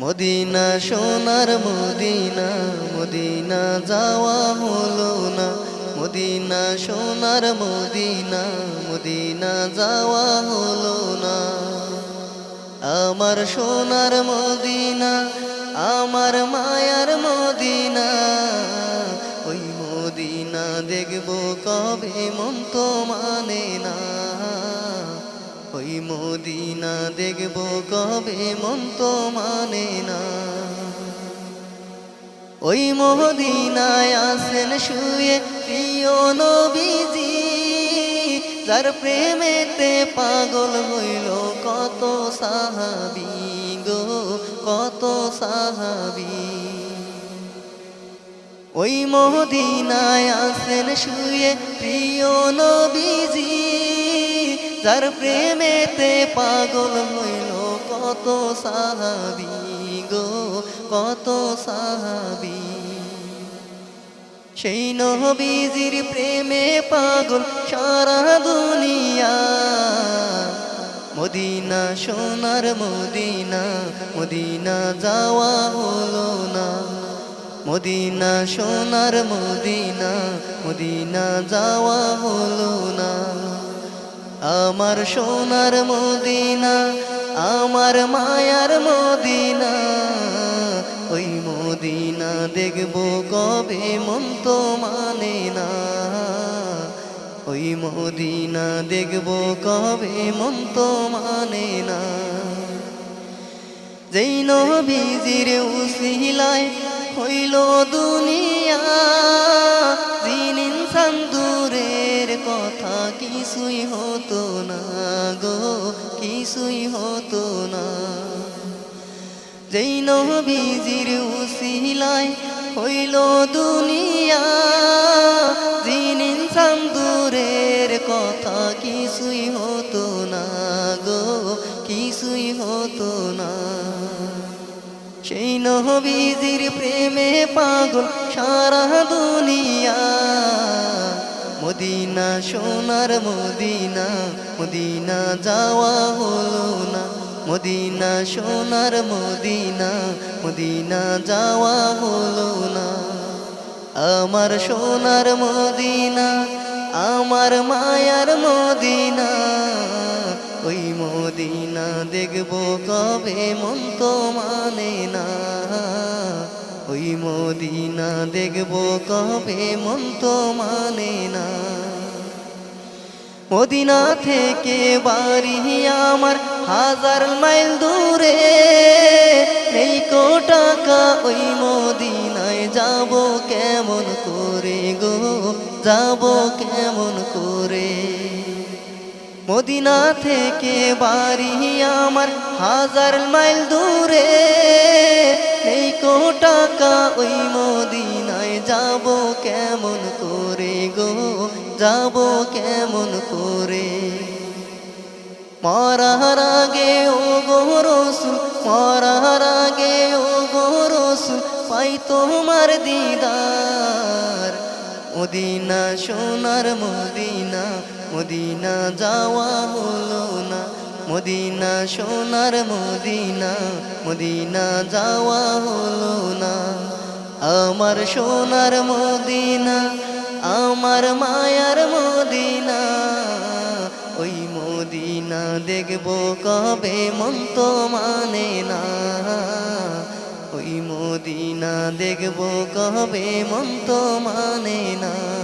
Medina সোনার Medina Medina যাওয়া হলো না। মদিনা সোনার মদিনা মদিনা যাওয়া হলো না। আমার সোনার মদিনা, আমার মায়ার মদিনা। দেখব কবে মন তো মানে না। ওই মদিনা দেখব কবে মন তো মানে না। ওই মদিনায় আসেন শুয়ে প্রিয় নবীজি, যার প্রেমেতে পাগল হইল কত সাহাবি গো, কত সাহাবি। ওই মদিনায় আসেন শুয়ে প্রিয় নবীজি। যার প্রেমেতে পাগল হইল, কত সাহাবি গো, কত সাহাবি। সেই নবীজির প্রেমে পাগল সারা দুনিয়া। মদিনা সোনার মদিনা মদিনা যাওয়া হলো না। মদিনা, সোনার মদিনা মদিনা যাওয়া হলো না। আমার সোনার মদিনা, আমার মায়ার মদিনা, ওই মদিনা দেখব কবে মন তো মানে না। ওই মদিনা দেখব কবে মন তো মানে না। যেই নবীজির উসিলায় হইল দুনিয়া। দিন ইনসান দূরের কথা কিছুই হতো না গো, কিছুই হতো না। যেই নবীজির উসিলায় হইল দুনিয়া দিন ইনসান দূরের কথা কিছুই হতো না গো, কিছুই হতো না। সেই নবীজির প্রেমে পাগল সারা দুনিয়া। মদিনা সোনার মদিনা মদিনা যাওয়া হলো না। মদিনা সোনার মদিনা মদিনা যাওয়া হলো না। আমার সোনার মদিনা, আমার মায়ার মদিনা, ওই মদিনা দেখব কবে মন তো মানে না। ওই মদিনা দেখব কবে মন তো মানে না। মদিনা থেকে বাড়ি আমার হাজার মাইল দূরে। এই কো টাকা ওই মদিনায় যাব কেমন করে গো? যাব কেমন করে? মদিনা থেকে বাড়ি আমার হাজার মাইল দূরে। এই কো টাকা ওই মদিনায় যাব কেমন করে গো? যাব কেমন করে? মরার আগে ও গো রসুল, মরার আগে ও গো পাই তোমার দিদার। মদিনা সোনার মদিনা মদিনা যাওয়া হলো না। মদিনা সোনার মদিনা মদিনা যাওয়া হলো না। আমার সোনার মদিনা, আমার মায়ার মদিনা, ওই মদিনা দেখব কবে মন তো মানে না। ওই মদিনা দেখব কবে মন তো মানে না।